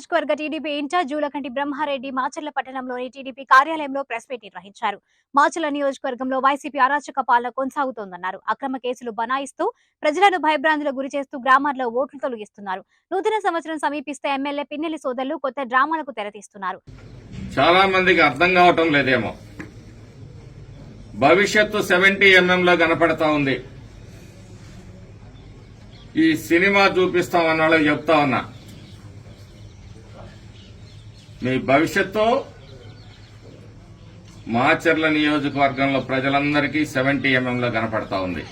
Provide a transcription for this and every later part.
నియోజకవర్గ TDP in charge Julakanti Brahma Reddy Macherla పట్టణంలోని TDP కార్యాలయంలో ప్రెస్ మీట్ నిర్వహించారు. మాచర్ల నియోజకవర్గంలో వైసీపీ అరాచక పాలన కొనసాగుతోందన్నారు. అక్రమ కేసులు బనాయిస్తూ ప్రజలను భయభ్రాంతులకు గురి చేస్తూ గ్రామాల్లో ఓట్లు తొలగిస్తున్నారు. నూతన సంవత్సరం సమీపిస్తే ఎమ్మెల్యే పిన్నెల్లి సోదరులు కొత్త డ్రామాలకు తెరతీస్తున్నారు. చాలా మందికి అర్థం కావటం లేదేమో. భవిష్యత్తు సెవెంటీ ఎంఎం లో కనపడతా ఉంది. ఈ సినిమా చూపిస్తామన్న వాళ్ళకి చెప్తా ఉన్నా. మీ భవిష్యత్తు మాచర్ల నియోజకవర్గంలో ప్రజలందరికీ సెవెంటీ ఎంఎంలో కనపడతా ఉంది.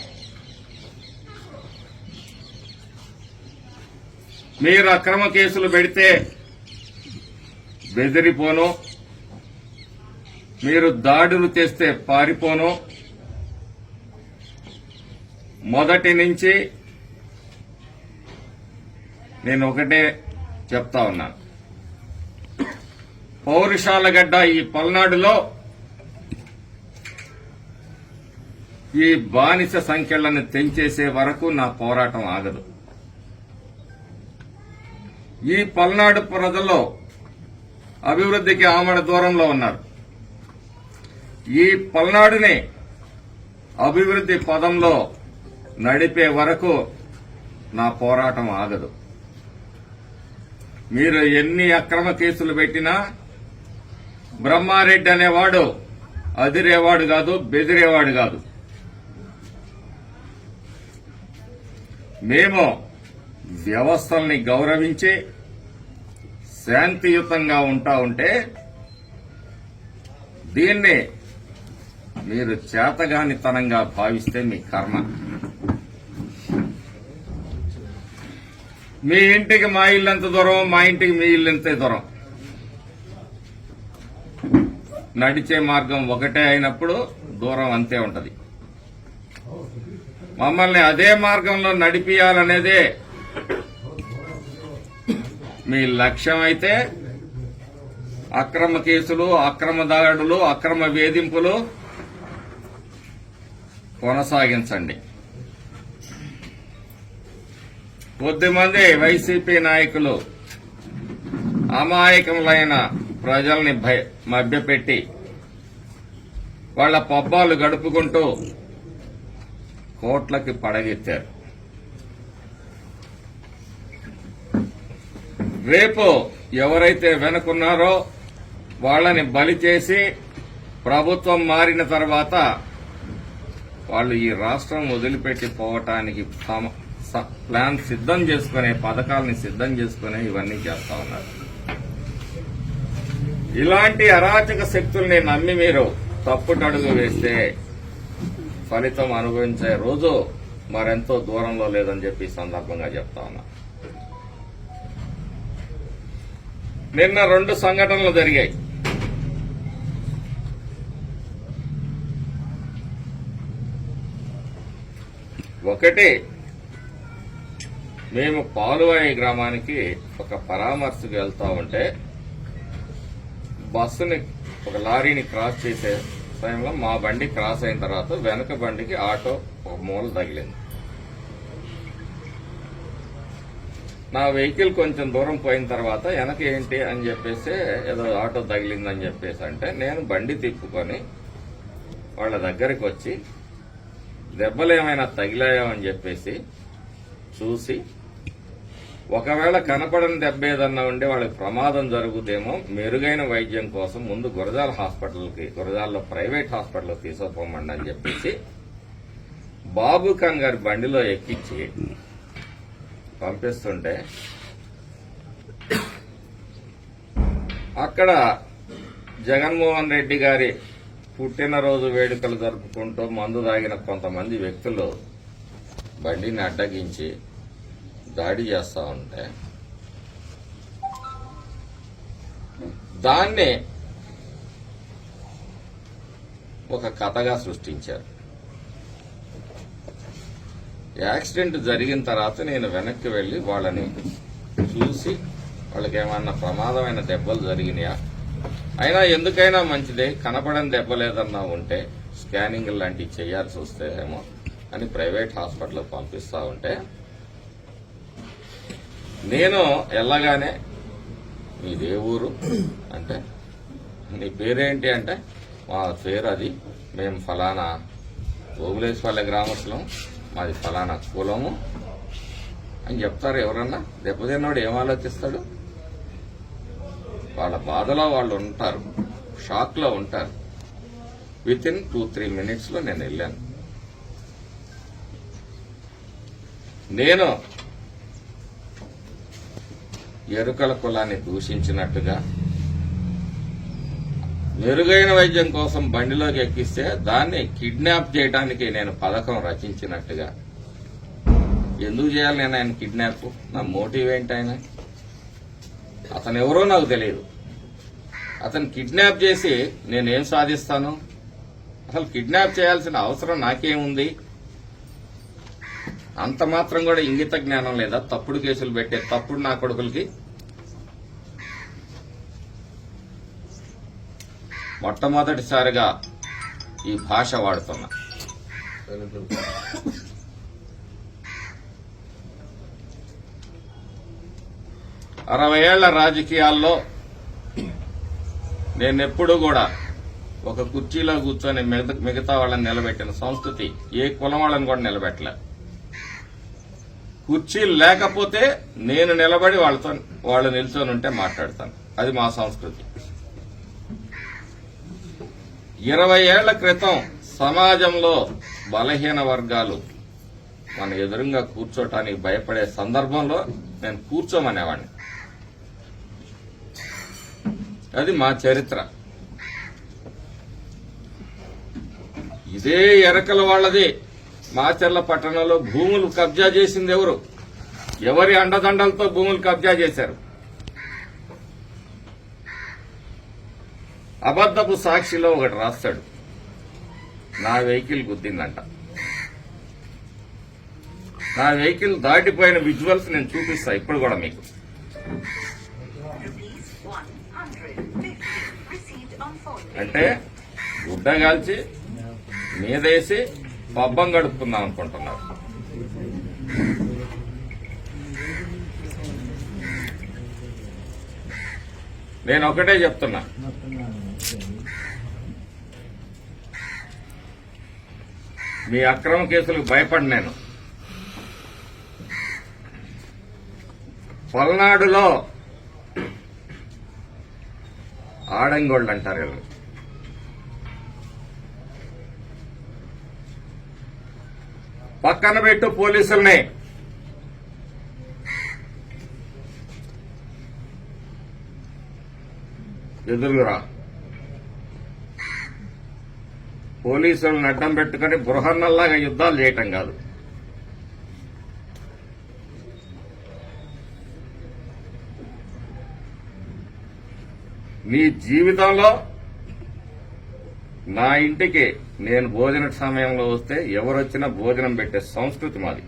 మీరు అక్రమ కేసులు పెడితే బెదిరిపోను. మీరు దాడులు చేస్తే పారిపోను. మొదటి నుంచి నేను ఒకటే చెప్తా ఉన్నాను పౌరుషాలగడ్డ ఈ పల్నాడులో ఈ బానిస సంఖ్యలను తెంచేసే వరకు నా పోరాటం ఆగదు. ఈ పల్నాడు ప్రజల్లో అభివృద్ధికి ఆమడ దూరంలో ఉన్నారు. ఈ పల్నాడుని అభివృద్ధి పదంలో నడిపే వరకు నా పోరాటం ఆగదు. మీరు ఎన్ని అక్రమ కేసులు పెట్టినా బ్రహ్మారెడ్డి అనేవాడు అదిరేవాడు కాదు బెదిరేవాడు కాదు. మేము వ్యవస్థల్ని గౌరవించి శాంతియుతంగా ఉంటా ఉంటే దీన్ని మీరు చేతగానితనంగా భావిస్తే మీ కర్మ. మీ ఇంటికి మా ఇల్లు ఎంత దూరం మా ఇంటికి మీ ఇల్లు ఎంత దూరం. నడిచే మార్గం ఒకటే అయినప్పుడు దూరం అంతే ఉంటుంది. మమ్మల్ని అదే మార్గంలో నడిపియాలనేదే మీ లక్ష్యం అయితే అక్రమ కేసులు అక్రమ దాడులు అక్రమ వేధింపులు కొనసాగించండి. కొద్దిమంది వైసీపీ నాయకులు అమాయకములైన ప్రజల్ని మభ్యపెట్టి వాళ్ళ పబ్బాలు గడుపుకుంటూ కోట్లకి పడగెత్తారు. రేపు ఎవరైతే వెనుకున్నారో వాళ్ళని బలి చేసి ప్రభుత్వం మారిన తర్వాత వాళ్ళు ఈ రాష్ట్రం వదిలిపెట్టి పోవటానికి తమ స- ప్లాన్ సిద్ధం చేసుకునే పథకాలని సిద్ధం చేసుకునే ఇవన్నీ చేస్తా ఉన్నారు. ఇలాంటి అరాచక శక్తుల్ని నమ్మి మీరు తప్పుటడుగు వేస్తే ఫలితం అనుభవించే రోజు మరెంతో దూరంలో లేదని చెప్పి సందర్భంగా చెప్తా ఉన్నా. నిన్న రెండు సంఘటనలు జరిగాయి. ఒకటి మేము పాలువాయి గ్రామానికి ఒక పరామర్శకు వెళ్తా ఉంటే బస్సుని ఒక లారీని క్రాస్ చేసే టైంలో మా బండి క్రాస్ అయిన తర్వాత వెనక బండికి ఆటో ఒక మూల తగిలింది. నా వెహికల్ కొంచెం దూరం పోయిన తర్వాత వెనక ఏంటి అని చెప్పేసి ఏదో ఆటో తగిలిందని చెప్పేసి అంటే నేను బండి తిప్పుకొని వాళ్ళ దగ్గరికి వచ్చి దెబ్బలు ఏమైనా తగిలాయో అని చెప్పేసి చూసి ఒకవేళ కనపడని దెబ్బ ఏదన్నా ఉంటే వాళ్ళకి ప్రమాదం జరుగుదేమో మెరుగైన వైద్యం కోసం ముందు గురజాల హాస్పిటల్కి గురజాల్లో ప్రైవేట్ హాస్పిటల్కి తీసుకుపోమండి అని చెప్పేసి బాబు ఖాన్ గారి బండిలో ఎక్కించి పంపిస్తుంటే అక్కడ జగన్మోహన్ రెడ్డి గారి పుట్టినరోజు వేడుకలు జరుపుకుంటూ మందు తాగిన కొంతమంది వ్యక్తులు బండిని అడ్డగించి దాడి చేస్తా ఉంటే దాన్ని ఒక కథగా సృష్టించారు. యాక్సిడెంట్ జరిగిన తర్వాత నేను వెనక్కి వెళ్ళి వాళ్ళని చూసి వాళ్ళకి ఏమన్నా ప్రమాదమైన దెబ్బలు జరిగినాయా? అయినా ఎందుకైనా మంచిదే కనపడని దెబ్బ లేదన్నా ఉంటే స్కానింగ్ లాంటివి చేయాల్సి వస్తే ఏమో అని ప్రైవేట్ హాస్పిటల్ పంపిస్తా ఉంటే నేను వెళ్ళగానే మీదే ఊరు అంటే నీ పేరేంటి అంటే మా పేరు అది మేము ఫలానా ఓగులేశ్వల్ల గ్రామస్తులం మాది ఫలానా కులము అని చెప్తారు ఎవరన్నా? దెబ్బతిన్నోడు ఏం ఆలోచిస్తాడు? వాళ్ళ బాధలో వాళ్ళు ఉంటారు షాక్లో ఉంటారు. విత్ ఇన్ టూ త్రీ మినిట్స్లో నేను వెళ్ళాను. నేను ఎరుకల కులాన్ని దూషించినట్టుగా మెరుగైన వైద్యం కోసం బండిలోకి ఎక్కిస్తే దాన్ని కిడ్నాప్ చేయడానికి నేను పథకం రచించినట్టుగా. ఎందుకు చేయాలి నేను ఆయన కిడ్నాప్? నా మోటివ్ ఏంటి ఆయన? అతను ఎవరో నాకు తెలియదు. అతను కిడ్నాప్ చేసి నేనేం సాధిస్తాను? అసలు కిడ్నాప్ చేయాల్సిన అవసరం నాకేముంది? అంత మాత్రం కూడా ఇంగిత జ్ఞానం లేదా తప్పుడు కేసులు పెట్టే తప్పుడు నా కొడుకులకి? మొట్టమొదటిసారిగా ఈ భాష వాడుతున్నా. అరవై ఏళ్ళ రాజకీయాల్లో నేనెప్పుడూ కూడా ఒక కుర్చీలో కూర్చొని మిగతా- మిగతా వాళ్ళని నిలబెట్టిన సంస్కృతి ఏ కులం వాళ్ళని కూడా నిలబెట్టలేదు కుర్చీలు లేకపోతే నేను నిలబడి వాళ్ళతో వాళ్ళు నిల్చొని ఉంటే మాట్లాడతాను. అది మా సంస్కృతి. ఇరవై ఏళ్ళ క్రితం సమాజంలో బలహీన వర్గాలు మన ఎదురుగా కూర్చోటానికి భయపడే సందర్భంలో నేను కూర్చోమనేవాడిని. అది మా చరిత్ర. ఇదే ఎరకల వాళ్ళది. మాచర్ల పట్టణంలో భూములు కబ్జా చేసింది ఎవరు? ఎవరి అండదండలతో భూములు కబ్జా చేశారు? అబద్ధపు సాక్షిలో ఒకటి రాస్తాడు. నా వెహికల్ గుద్దిందంట. నా వెహికల్ దాటిపోయిన విజువల్స్ నేను చూపిస్తా ఇప్పుడు కూడా మీకు. Rupees 150 received on phone. అంటే గుడ్డ కాల్చి మీదేసి పబ్బం గడుపుకుందాం అనుకుంటున్నారు. నేను ఒకటే చెప్తున్నా. మీ అక్రమ కేసులకు భయపడి నేను. పల్నాడులో ఆడంగోళ్ళు అంటారు వీళ్ళు. పక్కన పెట్టు పోలీసుల్ని. ఎదురురా. పోలీసులను అడ్డం పెట్టుకుని బృహన్నల్లాగా యుద్ధాలు చేయటం కాదు. నీ జీవితంలో నా ఇంటికి నేను భోజన సమయంలో వస్తే ఎవరొచ్చినా భోజనం పెట్టే సంస్కృతి మాది.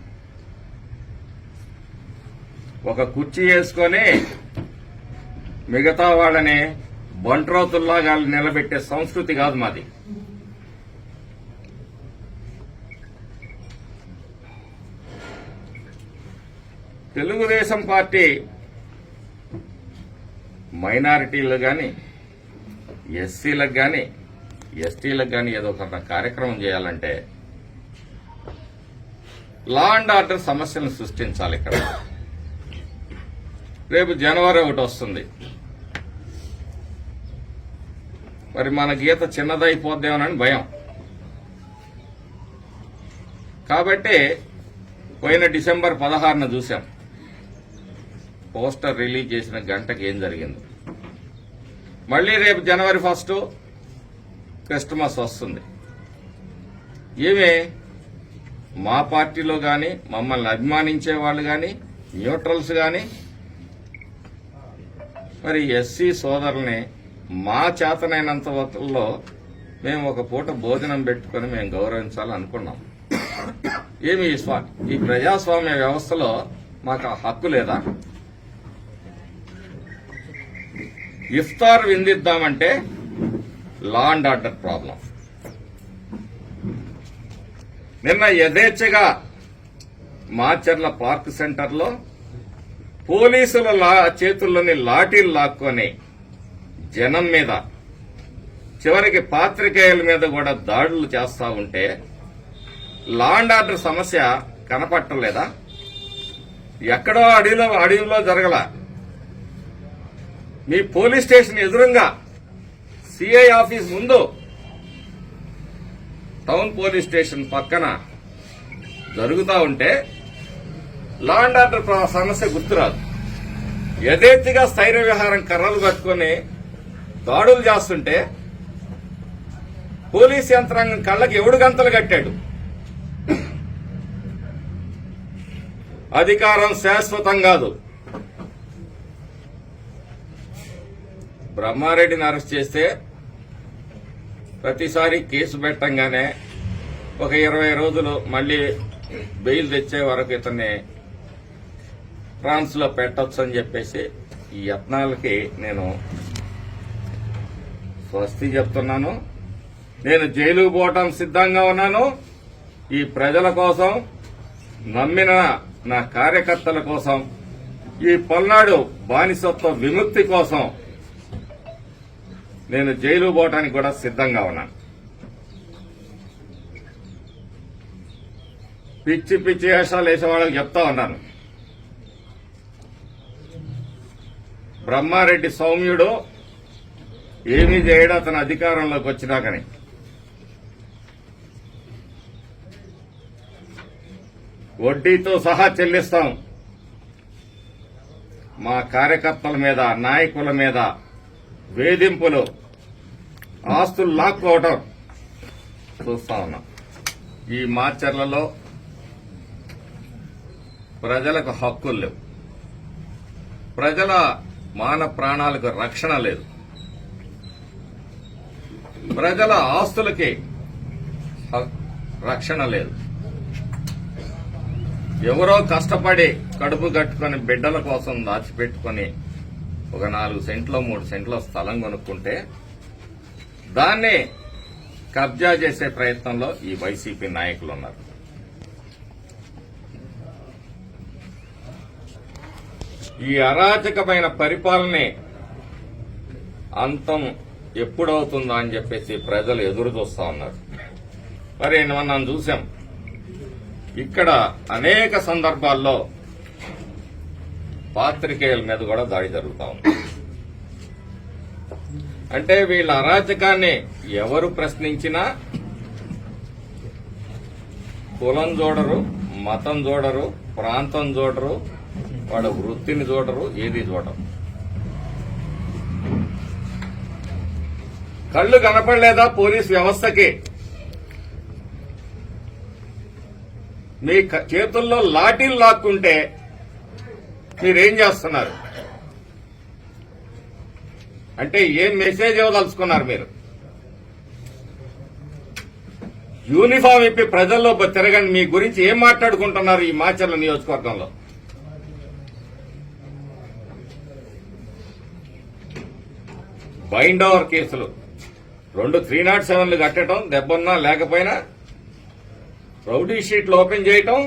ఒక కుర్చీ వేసుకొని మిగతా వాళ్ళని బంట్రోతుల్లాగా నిలబెట్టే సంస్కృతి కాదు మాది. తెలుగుదేశం పార్టీ మైనారిటీలు కానీ ఎస్సీలకు కానీ ఎస్టీలకు కానీ ఏదో ఒక కార్యక్రమం చేయాలంటే లా అండ్ ఆర్డర్ సమస్యలను సృష్టించాలి ఇక్కడ. రేపు జనవరి ఒకటి వస్తుంది. మరి మన గీత చిన్నదైపోద్దేమోనని భయం. కాబట్టి పోయిన డిసెంబర్ పదహారున చూశాం. పోస్టర్ రిలీజ్ చేసిన గంటకి ఏం జరిగింది? మళ్ళీ రేపు జనవరి ఫస్ట్ క్రిస్టమస్ వస్తుంది. ఏమే? మా పార్టీలో కానీ మమ్మల్ని అభిమానించే వాళ్ళు కానీ న్యూట్రల్స్ కానీ మరి ఎస్సీ సోదరుల్ని మా చేతనైనంత వతల్లో మేము ఒక పూట భోజనం పెట్టుకొని మేము గౌరవించాలనుకున్నాం. ఏమి ఈ స్వా ఈ ప్రజాస్వామ్య వ్యవస్థలో మాకు ఆ హక్కు లేదా? ఇఫ్తార్ విందిద్దామంటే లా అండ్ ఆర్డర్ ప్రాబ్లం నిన్న యథేచ్ఛగా మాచర్ల పార్క్ సెంటర్లో పోలీసుల లా చేతుల్లోని లాఠీలు లాక్కొని జనం మీద చివరికి పాత్రికేయుల మీద కూడా దాడులు చేస్తూ ఉంటే లా అండ్ ఆర్డర్ సమస్య కనపట్టలేదా? ఎక్కడో అడవిలో అడవిలో జరగల. మీ పోలీస్ స్టేషన్ ఎదురుగా సిఐ ఆఫీస్ ముందు టౌన్ పోలీస్ స్టేషన్ పక్కన జరుగుతూ ఉంటే లా అండ్ ఆర్డర్ సమస్య గుర్తురాదు. యథేచ్ఛగా స్థైర్య వ్యవహారం కర్రలు కట్టుకొని దాడులు చేస్తుంటే పోలీస్ యంత్రాంగం కళ్ళకి ఎవడు గంతలు కట్టాడు? అధికారం శాశ్వతం కాదు. బ్రహ్మారెడ్డిని అరెస్ట్ చేస్తే ప్రతిసారి కేసు పెట్టంగానే ఒక ఇరవై రోజులు మళ్ళీ బెయిల్ తెచ్చే వరకు ఇతన్ని ఫ్రాన్స్లో అని చెప్పేసి ఈ యత్నాలకి నేను స్వస్తి చెప్తున్నాను. నేను జైలుకు పోవటం సిద్ధంగా ఉన్నాను. ఈ ప్రజల కోసం నమ్మిన నా కార్యకర్తల కోసం ఈ పల్నాడు బానిసత్వ విముక్తి కోసం నేను జైలు పోవటానికి కూడా సిద్ధంగా ఉన్నాను. పిచ్చి పిచ్చి వేషాలు వేసేవాళ్ళకి చెప్తా ఉన్నాను. బ్రహ్మారెడ్డి సౌమ్యుడు ఏమీ చేయడు అతను అధికారంలోకి వచ్చినాకని వడ్డీతో సహా చెల్లిస్తాం. మా కార్యకర్తల మీద నాయకుల మీద వేధింపులు ఆస్తులు లాక్కోవటం. చూస్తా ఉన్నాం ఈ మార్చర్లలో ప్రజలకు హక్కులు లేవు. ప్రజల మాన ప్రాణాలకు రక్షణ లేదు. ప్రజల ఆస్తులకి రక్షణ లేదు. ఎవరో కష్టపడి కడుపు కట్టుకొని బిడ్డల కోసం దాచిపెట్టుకుని ఒక నాలుగు సెంట్లో మూడు సెంట్లో స్థలం కొనుక్కుంటే దాన్ని కబ్జా చేసే ప్రయత్నంలో ఈ వైసీపీ నాయకులు ఉన్నారు ఈ అరాచకమైన పరిపాలనే అంతం ఎప్పుడవుతుందా అని చెప్పేసి ప్రజలు ఎదురు చూస్తా ఉన్నారు. మరి మనం చూసాం. ఇక్కడ అనేక సందర్భాల్లో పాత్రికేయుల మీద కూడా దాడి జరుగుతూ ఉంది. అంటే వీళ్ళ అరాచకాన్ని ఎవరు ప్రశ్నించినా కులం చూడరు మతం చూడరు ప్రాంతం చూడరు వాళ్ళ వృత్తిని చూడరు ఏది చూడరు. కళ్ళు కనపడలేదా పోలీస్ వ్యవస్థకి? మీ చేతుల్లో లాఠీలు లాక్కుంటే మీరేం చేస్తున్నారు? అంటే ఏం మెసేజ్ ఇవ్వదలుచుకున్నారు మీరు? యూనిఫామ్ ఇప్పి ప్రజల్లో తిరగండి. మీ గురించి ఏం మాట్లాడుకుంటున్నారు ఈ మాచర్ల నియోజకవర్గంలో? బైండ్ ఓవర్ కేసులు. రెండు త్రీ నాట్ సెవెన్లు కట్టడం దెబ్బన్నా లేకపోయినా రౌడీ షీట్లు ఓపెన్ చేయటం.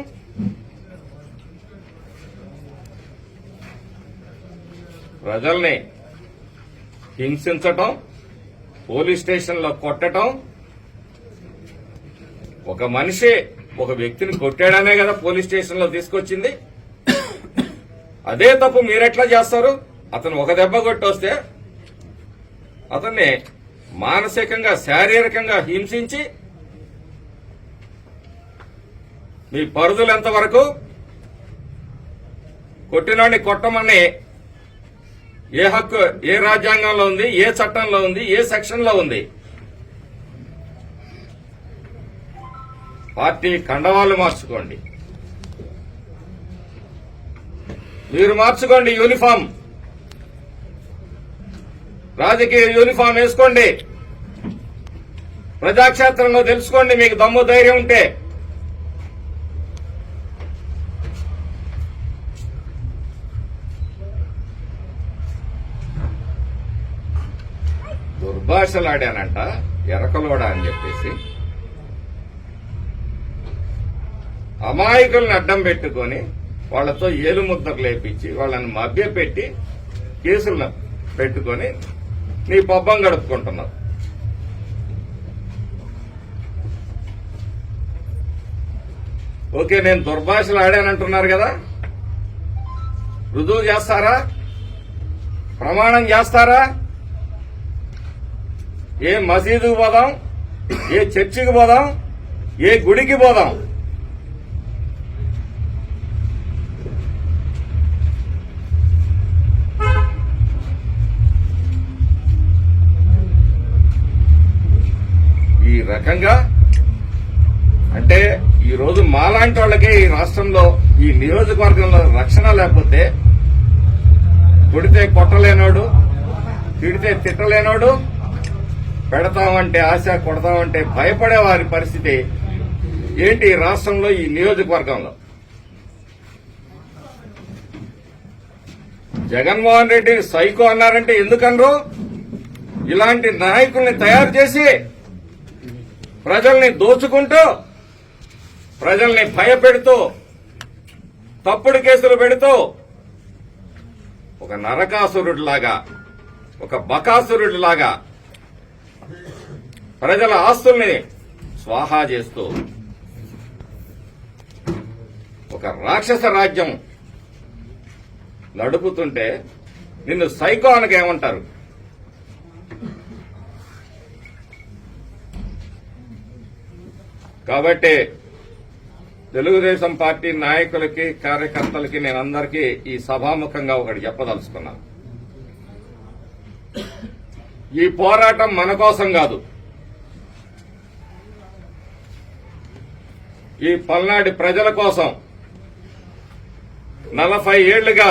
ప్రజల్ని హింసించటం పోలీస్ స్టేషన్లో కొట్టటం. ఒక మనిషి ఒక వ్యక్తిని కొట్టాడనే కదా పోలీస్ స్టేషన్లో తీసుకొచ్చింది. అదే తప్పు మీరెట్లా చేస్తారు? అతను ఒక దెబ్బ కొట్టొస్తే అతన్ని మానసికంగా శారీరకంగా హింసించి మీ పరిధులు ఎంతవరకు? కొట్టినాడిని కొట్టమని ఏ హక్కు ఏ రాజ్యాంగంలో ఉంది ఏ చట్టంలో ఉంది ఏ సెక్షన్లో ఉంది? పార్టీ కండవాళ్ళు మార్చుకోండి. మీరు మార్చుకోండి యూనిఫామ్. రాజకీయ యూనిఫామ్ వేసుకోండి. ప్రజాక్షేత్రంలో తెలుసుకోండి మీకు దమ్ము ధైర్యం ఉంటే. దుర్భాషలాడానంట ఎరకలోడా అని చెప్పేసి. అమాయకులను అడ్డం పెట్టుకొని వాళ్ళతో ఏలుముద్దలు లేపించి వాళ్ళని మభ్యపెట్టి కేసులు పెట్టుకొని నీ పబ్బం గడుపుకుంటున్నావు. ఓకే నేను దుర్భాషలు ఆడానంటున్నారు కదా? రుజువు చేస్తారా? ప్రమాణం చేస్తారా? ఏ మసీదుకు పోదాం ఏ చర్చికి పోదాం ఏ గుడికి పోదాం? ఈ రకంగా అంటే ఈ రోజు మాలాంటి వాళ్ళకి ఈ రాష్ట్రంలో ఈ నియోజకవర్గంలో రక్షణ లేకపోతే కొడితే కొట్టలేనోడు తిడితే తిట్టలేనోడు పెడతామంటే ఆశ కొడతామంటే భయపడే వారి పరిస్థితి ఏంటి రాష్ట్రంలో ఈ నియోజకవర్గంలో? జగన్మోహన్ రెడ్డి సైకో అన్నారంటే ఎందుకనరు? ఇలాంటి నాయకుల్ని తయారు చేసి ప్రజల్ని దోచుకుంటూ ప్రజల్ని భయపెడుతూ తప్పుడు కేసులు పెడుతూ ఒక నరకాసురుడిలాగా ఒక బకాసురుడిలాగా ప్రజల ఆస్తుల్ని స్వాహా చేస్తూ ఒక రాక్షస రాజ్యం నడుపుతుంటే నిన్ను సైకో ఏమంటారు? కాబట్టి తెలుగుదేశం పార్టీ నాయకులకి కార్యకర్తలకి నేను అందరికీ ఈ సభాముఖంగా ఒకటి చెప్పదలుచుకున్నాను. ఈ పోరాటం మన కోసం కాదు. ఈ పల్నాడి ప్రజల కోసం నలభై ఏళ్ళుగా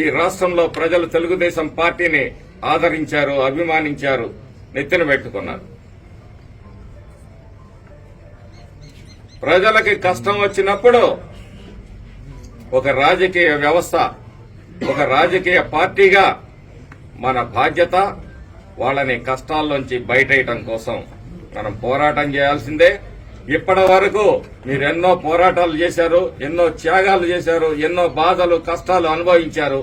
ఈ రాష్ట్రంలో ప్రజలు తెలుగుదేశం పార్టీని ఆదరించారు అభిమానించారు నెత్తిన పెట్టుకున్నారు. ప్రజలకి కష్టం వచ్చినప్పుడు ఒక రాజకీయ వ్యవస్థ ఒక రాజకీయ పార్టీగా మన బాధ్యత వాళ్ళని కష్టాల్లోంచి బయటేయటం కోసం మనం పోరాటం చేయాల్సిందే. ఇప్పటి వరకు మీరు ఎన్నో పోరాటాలు చేశారు ఎన్నో త్యాగాలు చేశారు ఎన్నో బాధలు కష్టాలు అనుభవించారు.